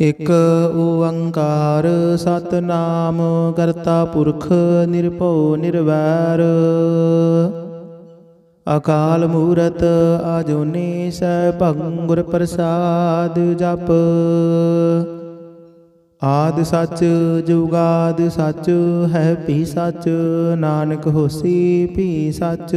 ਇਕ ਓੰਕਾਰ ਸਤਨਾਮ, ਕਰਤਾ ਪੁਰਖ ਨਿਰਭਉ ਨਿਰਵੈਰ। ਅਕਾਲ ਮੂਰਤ ਆਜੋਨੀ ਸੈਭੰ ਗੁਰ ਪ੍ਰਸਾਦ ਜਪ। ਆਦ ਸੱਚ, ਜੁਗਾਦ ਸੱਚ, ਹੈ ਭੀ ਸੱਚ, ਨਾਨਕ ਹੋਸੀ ਭੀ ਸੱਚ।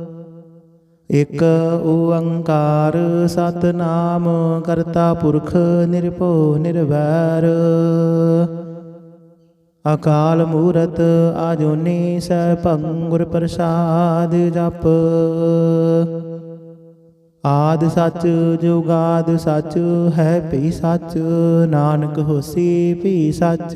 ਇਕ ਓੰਕਾਰ ਸਤਨਾਮ ਕਰਤਾ ਪੁਰਖ ਨਿਰਭਉ ਨਿਰਵੈਰ। ਅਕਾਲ ਮੂਰਤ ਆਜੂਨੀ ਸੈਭੰ ਗੁਰ ਪ੍ਰਸਾਦ ਜਪ। ਆਦ ਸੱਚ ਜੁਗਾਦ ਸੱਚ ਹੈ ਭੀ ਸੱਚ, ਨਾਨਕ ਹੋਸੀ ਭੀ ਸੱਚ।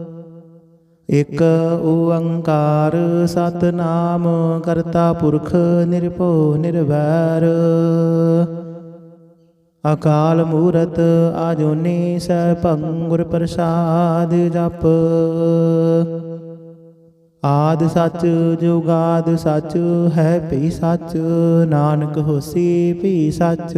ਇਕ ਓੰਕਾਰ ਸਤਨਾਮ ਕਰਤਾ ਪੁਰਖ ਨਿਰਭਉ ਨਿਰਵੈਰ। ਅਕਾਲ ਮੂਰਤ ਆਜੋਨੀ ਸੈਭੰ ਗੁਰ ਪ੍ਰਸਾਦ ਜਪ। ਆਦ ਸੱਚ ਜੁਗਾਦ ਸੱਚ ਹੈ ਭੀ ਸੱਚ, ਨਾਨਕ ਹੋਸੀ ਭੀ ਸੱਚ।